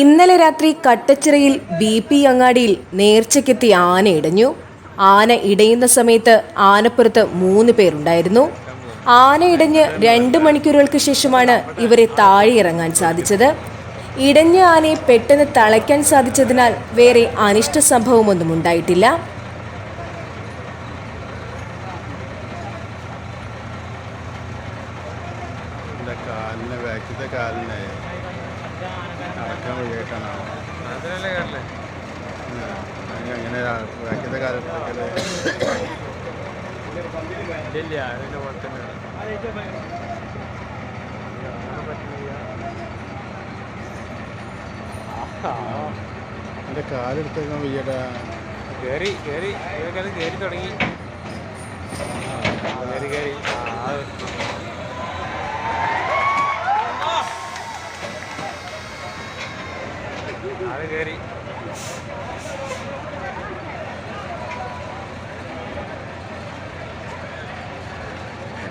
ഇന്നലെ രാത്രി കട്ടച്ചിറയിൽ B P അങ്ങാടിയിൽ നേർച്ചയ്ക്കെത്തി ആന ഇടഞ്ഞു. ആന ഇടയുന്ന സമയത്ത് ആനപ്പുറത്ത് മൂന്ന് പേരുണ്ടായിരുന്നു. ആന ഇടഞ്ഞ് രണ്ട് മണിക്കൂറുകൾക്ക് ശേഷമാണ് ഇവരെ താഴെ ഇറങ്ങാൻ സാധിച്ചത്. ഇടഞ്ഞ ആനയെ പെട്ടെന്ന് തളയ്ക്കാൻ സാധിച്ചതിനാൽ വേറെ അനിഷ്ട സംഭവമൊന്നും ഉണ്ടായിട്ടില്ല. കാലിന് ബാക്കിത്തെ നടക്കാൻ അങ്ങനെ കാലത്തൊക്കെ ഇല്ല പോലെ എന്റെ കാലെടുത്തേക്കാൻ വയ്യടാ. കേറി കേറി. ഇവരൊക്കെ അത് കേറി തുടങ്ങി. അത് കയറി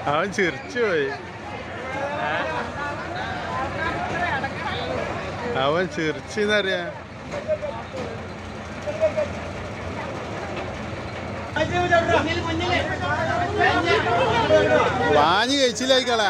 അവൻ ചിരിച്ചു പോയി. അവൻ ചിരിച്ചെന്നറിയാ. വാങ്ങി കഴിച്ചില്ലായിക്കളാ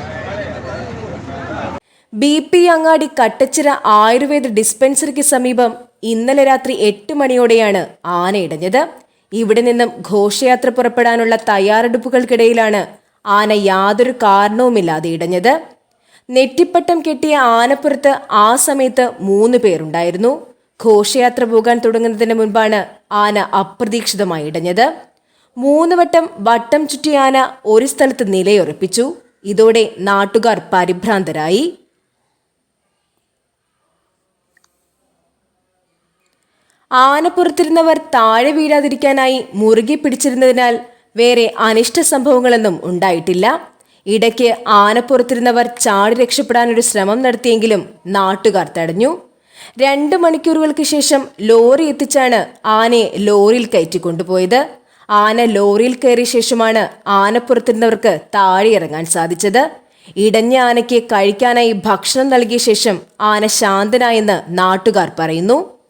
ബി പി അങ്ങാടി കട്ടച്ചിറ ആയുർവേദ ഡിസ്പെൻസറിക്ക് സമീപം ഇന്നലെ രാത്രി എട്ട് മണിയോടെയാണ് ആന ഇടഞ്ഞത്. ഇവിടെ നിന്നും ഘോഷയാത്ര പുറപ്പെടാനുള്ള തയ്യാറെടുപ്പുകൾക്കിടയിലാണ് ആന യാതൊരു കാരണവുമില്ലാതെ ഇടഞ്ഞത്. നെറ്റിപ്പട്ടം കെട്ടിയ ആനപ്പുറത്ത് ആ സമയത്ത് മൂന്ന് പേരുണ്ടായിരുന്നു. ഘോഷയാത്ര പോകാൻ തുടങ്ങുന്നതിന് മുൻപാണ് ആന അപ്രതീക്ഷിതമായി ഇടഞ്ഞത്. മൂന്ന് വട്ടം വട്ടം ചുറ്റിയ ആന ഒരു സ്ഥലത്ത് നിലയുറപ്പിച്ചു. ഇതോടെ നാട്ടുകാർ പരിഭ്രാന്തരായി. ആനപ്പുറത്തിരുന്നവർ താഴെ വീഴാതിരിക്കാനായി മുറുകെ പിടിച്ചിരുന്നതിനാൽ വേറെ അനിഷ്ട സംഭവങ്ങളൊന്നും ഉണ്ടായിട്ടില്ല. ഇടയ്ക്ക് ആനപ്പുറത്തിരുന്നവർ ചാടി രക്ഷപ്പെടാനൊരു ശ്രമം നടത്തിയെങ്കിലും നാട്ടുകാർ തടഞ്ഞു. രണ്ട് മണിക്കൂറുകൾക്ക് ശേഷം ലോറി എത്തിച്ചാണ് ആനയെ ലോറിയിൽ കയറ്റി കൊണ്ടുപോയത്. ആന ലോറിയിൽ കയറിയ ശേഷമാണ് ആനപ്പുറത്തിരുന്നവർക്ക് താഴെ ഇറങ്ങാൻ സാധിച്ചത്. ഇടഞ്ഞ ആനയ്ക്ക് കഴിക്കാനായി ഭക്ഷണം നൽകിയ ശേഷം ആന ശാന്തനായെന്ന് നാട്ടുകാർ പറയുന്നു.